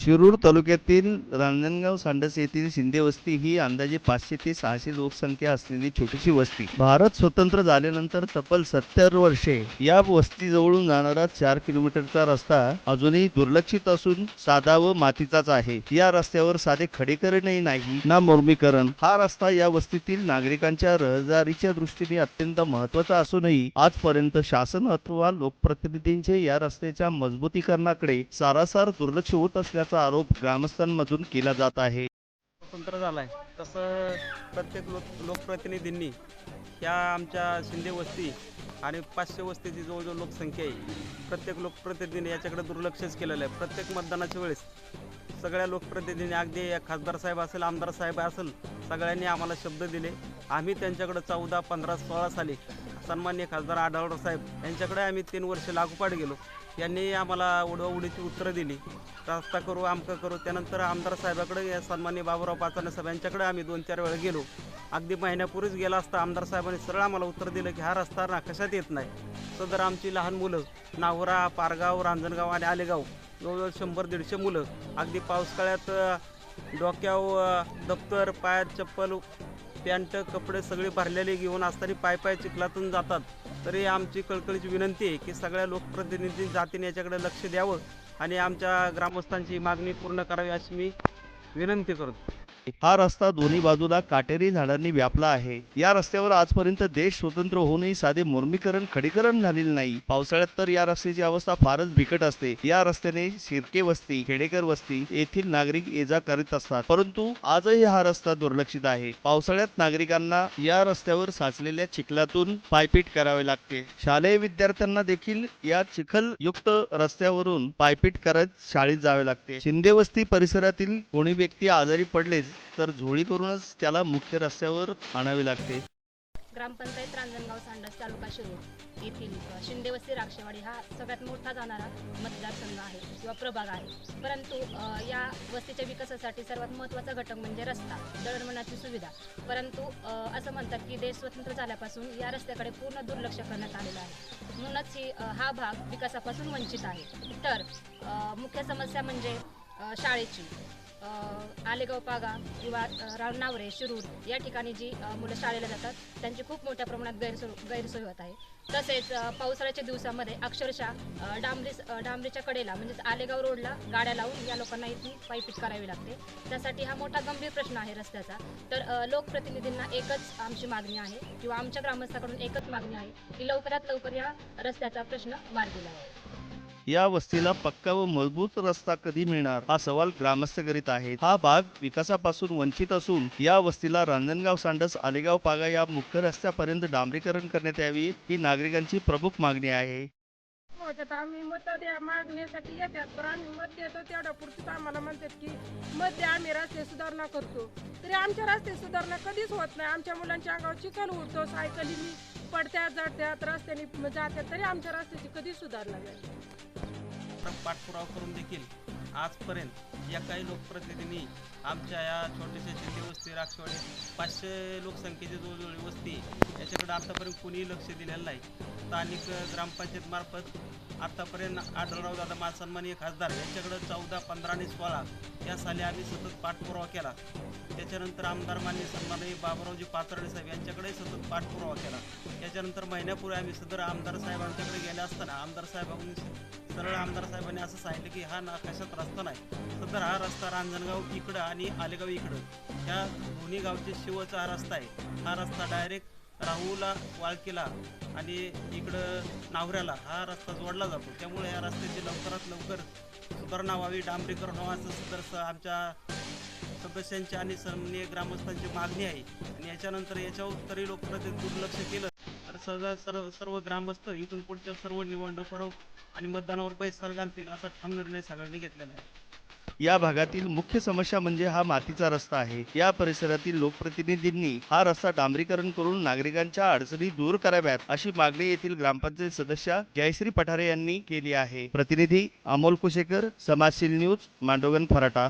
शिरूर तालुक्यातील रांजणगाव सांडस येथील शिंदे वस्ती ही अंदाजे पाचशे ते सहाशे लोकसंख्या असलेली छोटीशी वस्ती. भारत स्वतंत्र झाल्यानंतर तब्बल सत्तर वर्षे या वस्तीजवळून जाणारा चार किलोमीटरचा रस्ता अजूनही दुर्लक्षित असून साधा व मातीचाच आहे. या रस्त्यावर साधे खडेकरणही नाही ना मुर्मीकरण. हा रस्ता या वस्तीतील नागरिकांच्या रहदारीच्या दृष्टीने अत्यंत महत्त्वाचा असूनही आजपर्यंत शासन अथवा लोकप्रतिनिधींचे या रस्त्याच्या मजबूतीकरणाकडे सारासार दुर्लक्ष होत असल्याचा आरोप ग्रामस्थांमधून केला जात आहे. स्वतंत्र झाला आहे तसं प्रत्येक लोक लोकप्रतिनिधींनी या आमच्या शिंदे वस्ती आणि पाचशे वस्तीची जवळजवळ लोकसंख्या आहे. प्रत्येक लोकप्रतिनिधीने याच्याकडे दुर्लक्षच केलेलं आहे. प्रत्येक मतदानाच्या वेळेस सगळ्या लोकप्रतिनिधींनी अगदी खासदार साहेब असेल आमदार साहेब असेल सगळ्यांनी आम्हाला शब्द दिले. आम्ही त्यांच्याकडे चौदा पंधरा सोळा साली सन्मान्य खासदार आढावडा साहेब यांच्याकडे आम्ही तीन वर्ष लागोपाठ गेलो. यांनी आम्हाला उडवाउडीची उत्तरं दिली. रस्ता करू आमकं करू. त्यानंतर आमदार साहेबाकडे या सन्मान्य बाबूराव पाचाने साहेब यांच्याकडे आम्ही दोन चार वेळा गेलो. अगदी महिन्यापूर्वीच गेला असता आमदार साहेबांनी सरळ आम्हाला उत्तर दिलं की हा रस्ता ना कशात येत नाही. सदर आमची लहान मुलं नावरा पारगाव रांजणगाव आणि आलेगाव जवळजवळ शंभर दीडशे मुलं. अगदी पावसाळ्यात डोक्यावर दप्तर पायात चप्पल पॅन्ट कपडे सगळे भरलेले घेऊन असताना पाय पाय चिखलातून जातात. तरी आमची कळकळीची विनंती आहे की सगळ्या लोकप्रतिनिधी जातीने याच्याकडे लक्ष द्यावं आणि आमच्या ग्रामस्थांची मागणी पूर्ण करावी अशी मी विनंती करतो. हा रस्ता दोन्ही बाजूला काटेरी झाडांनी व्यापला आहे. या रस्त्यावर आजपर्यंत देश स्वतंत्र होऊनही साधे मुर्मीकरण खडीकरण झालेले नाही. पावसाळ्यात तर या रस्त्याची अवस्था फारच बिकट असते. या रस्त्याने शिरके वस्ती खेडेकर वस्ती येथील नागरिक ये जा करीत असतात. परंतु आजही हा रस्ता दुर्लक्षित आहे. पावसाळ्यात नागरिकांना या रस्त्यावर साचलेल्या चिखलातून पायपीट करावे लागते. शालेय विद्यार्थ्यांना देखील या चिखल युक्त रस्त्यावरून पायपीट करत शाळेत जावे लागते. शिंदे वस्ती परिसरातील कोणी व्यक्ती आजारी पडलेच तर झोळीवरूनच त्याला मुख्य रस्त्यावर आणावे लागते. ग्रामपंचायत रांजणगाव सांडस तालुका शिरूर येथील अ, शिंदेवस्ती राक्षेवाडी हा सगळ्यात मोठा जाणारा मतदारसंघ आहे किंवा प्रभाग आहे. परंतु या वस्तीच्या विकासासाठी सर्वात महत्त्वाचा घटक म्हणजे रस्ता दळणवळणाची सुविधा. परंतु असं म्हणतात की देश स्वतंत्र झाल्यापासून या रस्त्याकडे पूर्ण दुर्लक्ष करण्यात आलेलं आहे. म्हणूनच ही हा भाग विकासापासून वंचित आहे. तर मुख्य समस्या म्हणजे शाळेची. आलेगाव पागा किंवा अ, शिरूर या ठिकाणी जी मुलं शाळेला जातात त्यांची खूप मोठ्या प्रमाणात गैरसोय गैरसोय होत आहे. तसेच पावसाळ्याच्या दिवसामध्ये अक्षरशः डांबरी डांबरीच्या कडेला म्हणजेच आलेगाव रोडला गाड्या लावून या लोकांना इथून पायपीट करावी लागते. त्यासाठी हा मोठा गंभीर प्रश्न आहे रस्त्याचा. तर लोकप्रतिनिधींना एकच आमची मागणी आहे किंवा आमच्या ग्रामस्थाकडून एकच मागणी आहे की लवकरात लवकर या रस्त्याचा प्रश्न मार्गी लावा. या वस्तीला पक्का व मजबूत रस्ता कधी मिळणार हा सवाल ग्रामस्थ करीत आहेत. हा भाग विकासापासून वंचित असून या वस्तीला रांजणगाव सांडस आलेगाव पागा या मुख्य रस्त्यापर्यंत डांबरीकरण करण्यात यावी ही नागरिकांची प्रमुख मागणी आहे. होत्यात आम्ही मत द्या मागण्यासाठी येतात तर आम्ही मत देतो तेवढ्या पुरतीच आम्हाला म्हणतात की मत द्या आम्ही रस्ते सुधारणा करतो. तरी आमच्या रस्ते सुधारणा कधीच होत नाही. आमच्या मुलांच्या अंगावर चिखल उडतो सायकलीनी पडत्यात जडत्यात रस्त्याने जात्यात तरी आमच्या रस्त्याची कधीच सुधारणा नाही. पाठपुरावा करून देखील आजपर्यंत या काही लोकप्रतिनिधींनी आमच्या या छोट्याशा शिंदे वस्ती राक्षवाडी पाचशे लोकसंख्येची जवळजवळ वस्ती याच्याकडे आतापर्यंत कोणीही लक्ष दिलेलं नाही. स्थानिक ग्रामपंचायतमार्फत आत्तापर्यंत आढळराव दादा मा सन्माननीय खासदार यांच्याकडे चौदा पंधरा आणि सोळा या साली आम्ही सतत पाठपुरावा केला. त्याच्यानंतर आमदार मान्य सन्माननीय बाबुरावजी पातर्डे साहेब यांच्याकडे सतत पाठपुरावा केला. त्याच्यानंतर महिन्यापूर्वी आम्ही सदर आमदार साहेबांच्याकडे गेले असताना आमदार साहेबांनी सरळ आमदार साहेबांनी असं सांगितलं की हा ना कशात रस्ता नाही. सदर हा रस्ता रांजणगाव इकडं आणि आलेगाव इकडं. ह्या दोन्ही गावचे शिवचा हा रस्ता आहे. हा रस्ता डायरेक्ट राहूला वाळकीला आणि इकडं नावऱ्याला हा रस्ता जोडला जातो. त्यामुळे या रस्त्याची लवकरात लवकर सुधारणा व्हावी. डांबरीकरण व्हावं असं स- आमच्या सदस्यांची आणि सन्माननीय ग्रामस्थांची मागणी आहे. आणि याच्यानंतर याच्यावर तरी लोकप्रतिनिधी दुर्लक्ष केलं. तर सदा सर्व सर्व ग्रामस्थ इथून पुढच्या सर्व निवडणुकावर आणि मतदानावर पैसा घालतील असा ठाम निर्णय सगळ्यांनी घेतलेला आहे. या भागातील मुख्य समस्या म्हणजे हा मातीचा रस्ता आहे. या परिसरातील लोकप्रतिनिधींनी हा रस्ता डांबरीकरण करून नागरिकांच्या अडचणी दूर कराव्यात अशी मागणी येथील ग्रामपंचायत सदस्य जयश्री पठारे यांनी केली आहे. प्रतिनिधी अमोल कुशेकर समाजशील न्यूज मांडोगन फराटा.